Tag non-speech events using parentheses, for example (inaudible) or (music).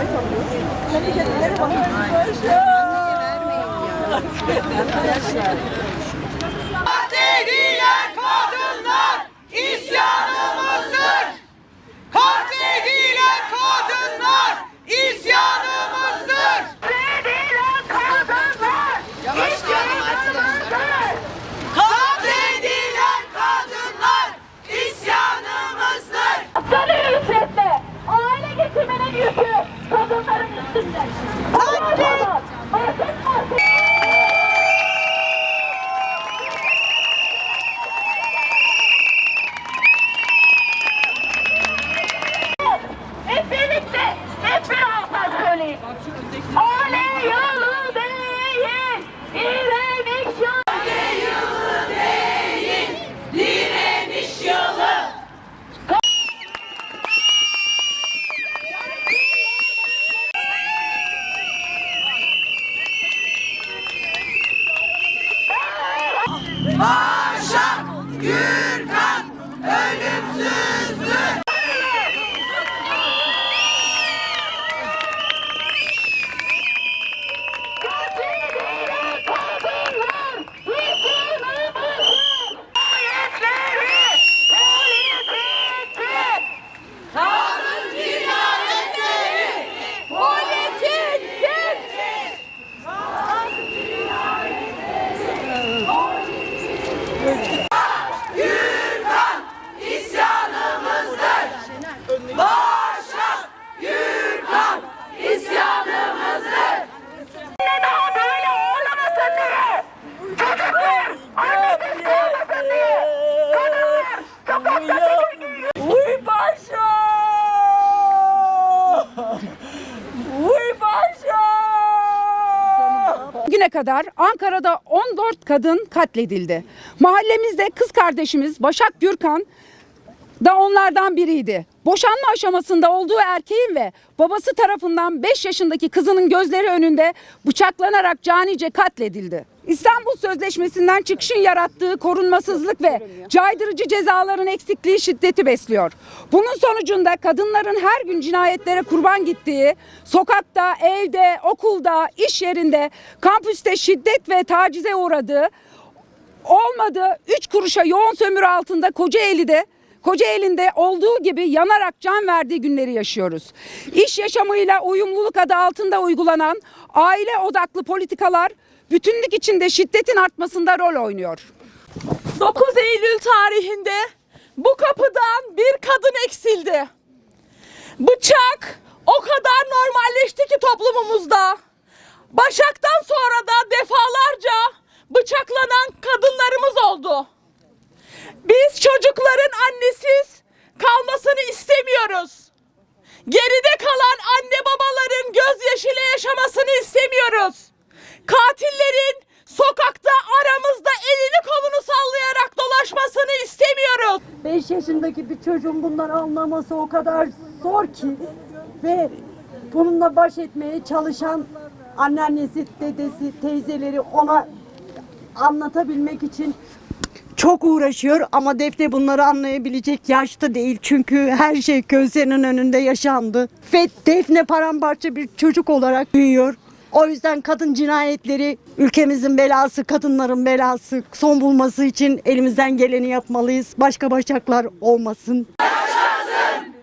Katledilen (laughs) Hep birlikte, hep ağızdan söyleyin. Kadar Ankara'da 14 kadın katledildi. Mahallemizde kız kardeşimiz Başak Gürkan da onlardan biriydi. Boşanma aşamasında olduğu erkeğin ve babası tarafından 5 yaşındaki kızının gözleri önünde bıçaklanarak canice katledildi. İstanbul Sözleşmesi'nden çıkışın yarattığı korunmasızlık ve caydırıcı cezaların eksikliği şiddeti besliyor. Bunun sonucunda kadınların her gün cinayetlere kurban gittiği, sokakta, evde, okulda, iş yerinde, kampüste şiddet ve tacize uğradığı, olmadı 3 kuruşa yoğun sömürü altında Kocaeli'de Kocaeli'nde olduğu gibi yanarak can verdiği günleri yaşıyoruz. İş yaşamıyla uyumluluk adı altında uygulanan aile odaklı politikalar bütünlük içinde şiddetin artmasında rol oynuyor. 9 Eylül tarihinde bu kapıdan bir kadın eksildi. Bıçak o kadar normalleşti ki toplumumuzda. Başak'tan sonra da defalarca bıçaklanan kadınlarımız oldu. Biz çocukların annesiz kalmasını istemiyoruz. Geride kalan anne babaların gözyaşıyla yaşamasını istemiyoruz. Katillerin sokakta aramızda elini kolunu sallayarak dolaşmasını istemiyoruz. 5 yaşındaki bir çocuğun bunları anlaması o kadar zor ki ve bununla baş etmeye çalışan anneannesi, dedesi, teyzeleri ona anlatabilmek için çok uğraşıyor ama Defne bunları anlayabilecek yaşta değil. Çünkü her şey gözlerinin önünde yaşandı. Ve Defne paramparça bir çocuk olarak büyüyor. O yüzden kadın cinayetleri ülkemizin belası, kadınların belası son bulması için elimizden geleni yapmalıyız. Başka başaklar olmasın. Yaşasın